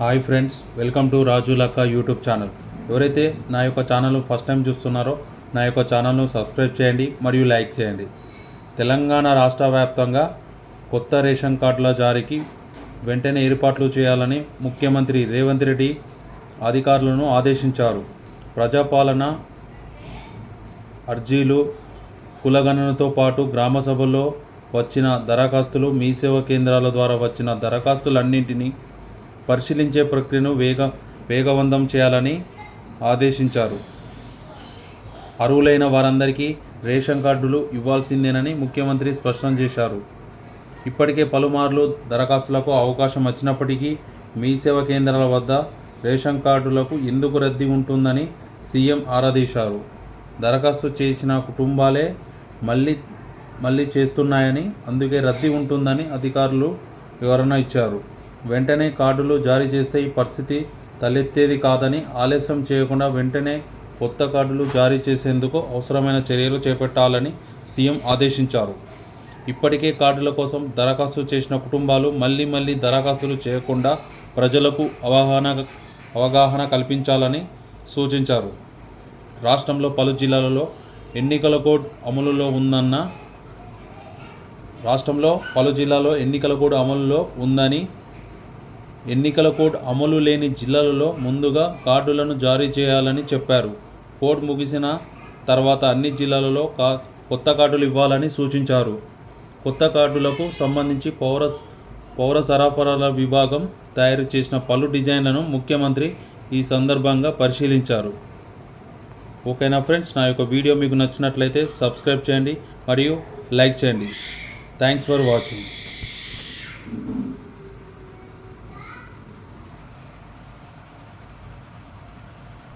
Hi friends welcome to Raju Lakka YouTube channel. ఎవరైతే నా యొక్క ఛానల్ ఫస్ట్ టైం చూస్తున్నారో నా యొక్క ఛానల్ను సబ్స్క్రైబ్ చేయండి మరియు లైక్ చేయండి. తెలంగాణ రాష్ట్ర వ్యాప్తంగా కొత్త రేషన్ కార్డుల జారీకి వెంటనే ఏర్పాట్లు చేయాలని ముఖ్యమంత్రి రేవంత్ రెడ్డి అధికారులను ఆదేశించారు. ప్రజాపాలన అర్జీలు కులగణనతో పాటు గ్రామ సభల్లో వచ్చిన దరఖాస్తులు మీ సేవ కేంద్రాల ద్వారా వచ్చిన దరఖాస్తులన్నింటినీ పరిశీలించే ప్రక్రియను వేగ వేగవంతం చేయాలని ఆదేశించారు. అర్హులైన వారందరికీ రేషన్ కార్డులు ఇవ్వాల్సిందేనని ముఖ్యమంత్రి స్పష్టం చేశారు. ఇప్పటికే పలుమార్లు దరఖాస్తులకు అవకాశం వచ్చినప్పటికీ మీ సేవ కేంద్రాల వద్ద రేషన్ కార్డులకు ఎందుకు రద్దీ ఉంటుందని సీఎం ఆరాధీశారు దరఖాస్తు చేసిన కుటుంబాలే మళ్ళీ మళ్ళీ చేస్తున్నాయని అందుకే రద్దీ ఉంటుందని అధికారులు వివరణ ఇచ్చారు. వెంటనే కార్డులు జారీ చేస్తే ఈ పరిస్థితి తలెత్తేది కాదని ఆలస్యం చేయకుండా వెంటనే కొత్త కార్డులు జారీ చేసేందుకు అవసరమైన చర్యలు చేపట్టాలని సీఎం ఆదేశించారు. ఇప్పటికే కార్డుల కోసం దరఖాస్తు చేసిన కుటుంబాలు మళ్ళీ మళ్ళీ దరఖాస్తులు చేయకుండా ప్రజలకు అవగాహన అవగాహన కల్పించాలని సూచించారు. రాష్ట్రంలో పలు జిల్లాలలో ఎన్నికల కోడ్ అమలులో ఉందన్న రాష్ట్రంలో పలు జిల్లాలో ఎన్నికల కోడ్ అమలులో ఉందని ఎన్నికల కోడ్ అమలు లేని జిల్లాలలో ముందుగా కార్డులను జారీ చేయాలని చెప్పారు. కోడ్ ముగిసిన తర్వాత అన్ని జిల్లాలలో కా కొత్త కార్డులు ఇవ్వాలని సూచించారు. కొత్త కార్డులకు సంబంధించి పౌర పౌర సరఫరాల విభాగం తయారు చేసిన పలు డిజైన్లను ముఖ్యమంత్రి ఈ సందర్భంగా పరిశీలించారు. ఓకేనా ఫ్రెండ్స్? నా యొక్క వీడియో మీకు నచ్చినట్లయితే సబ్స్క్రైబ్ చేయండి మరియు లైక్ చేయండి. Thanks for watching.